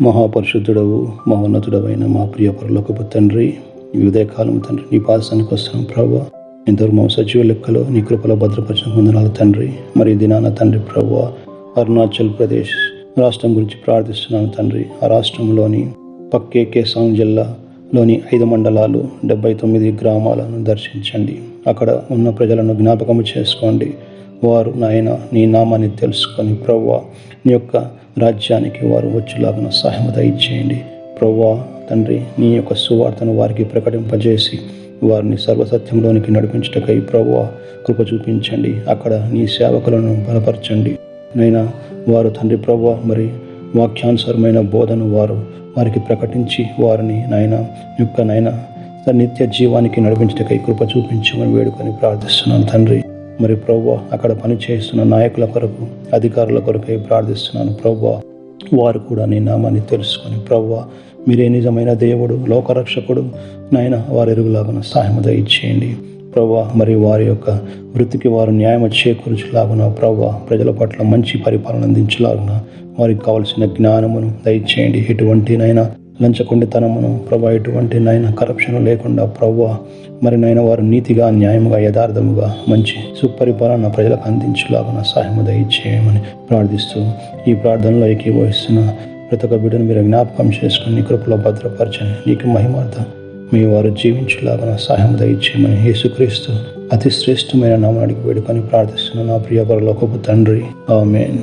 మహాపరిశుద్ధుడవు మహోన్నతుడవైన మా ప్రియ పరలోకపు తండ్రి ఈ ఉదయకాలం తండ్రి నీ పాదశానికి వస్తున్నాం ప్రభు. ఇంతవరకు మా సజీవ లెక్కలో నీ కృపలో భద్రపరిచిన వందనాలు తండ్రి. మరి దినాన తండ్రి ప్రభు అరుణాచల్ ప్రదేశ్ రాష్ట్రం గురించి ప్రార్థిస్తున్నాను తండ్రి. ఆ రాష్ట్రంలోని పక్కే కేసాంగ్ జిల్లాలోని ఐదు మండలాలు డెబ్బై తొమ్మిది గ్రామాలను దర్శించండి. అక్కడ ఉన్న ప్రజలను జ్ఞాపకం చేసుకోండి. వారు నాయన నీ నామాన్ని తెలుసుకొని ప్రవ్వ నీ యొక్క రాజ్యానికి వారు వచ్చేలాగా సహాయం దయచేయండి. ప్రవ్వా తండ్రి నీ యొక్క సువార్తను వారికి ప్రకటింపజేసి వారిని సర్వసత్యంలోనికి నడిపించటకై ప్రవ్వా కృప చూపించండి. అక్కడ నీ సేవకులను బలపరచండి. నైనా వారు తండ్రి ప్రవ్వా మరి వాక్యానుసారమైన బోధను వారు వారికి ప్రకటించి వారిని నాయన యొక్క నైనా నిత్య జీవానికి నడిపించటకై కృప చూపించమని వేడుకొని ప్రార్థిస్తున్నాను తండ్రి. మరి ప్రవ్వ అక్కడ పనిచేస్తున్న నాయకుల కొరకు అధికారుల కొరకై ప్రార్థిస్తున్నాను ప్రవ్వ. వారు కూడా నీ నామాన్ని తెలుసుకొని ప్రవ్వ మీరే నిజమైన దేవుడు లోకరక్షకుడు. నాయన వారి ఎరుగులాగా సహాయం దయచేయండి. ప్రవ్వ మరి వారి యొక్క వృత్తికి వారు న్యాయం చేకూర్చులాగున ప్రవ్వ ప్రజల పట్ల మంచి పరిపాలన అందించలాగున వారికి కావలసిన జ్ఞానమును దయచేయండి. ఎటువంటినైనా లంచకొండితనమును ప్రభా ఎటువంటి నైనా కరప్షన్ లేకుండా ప్రవ్వ మరి నైన వారు నీతిగా న్యాయముగా యథార్థముగా మంచి సుపరిపాలన ప్రజలకు అందించేలాగా సహాయము దయచేయమని ప్రార్థిస్తూ ఈ ప్రార్థనలో ఏకీభవిస్తున్న ప్రతి ఒక్క బిడ్డను మీరు జ్ఞాపకం చేసుకుని కృపలో భద్రపరచని నీకు మహిమార్థం. మీ వారు జీవించేలాగా సహాయం దయచేయమని యేసుక్రీస్తు అతి శ్రేష్టమైన నామానికి వేడుకొని ప్రార్థిస్తున్న నా ప్రియ పరలోకపు తండ్రి. ఆమెన్.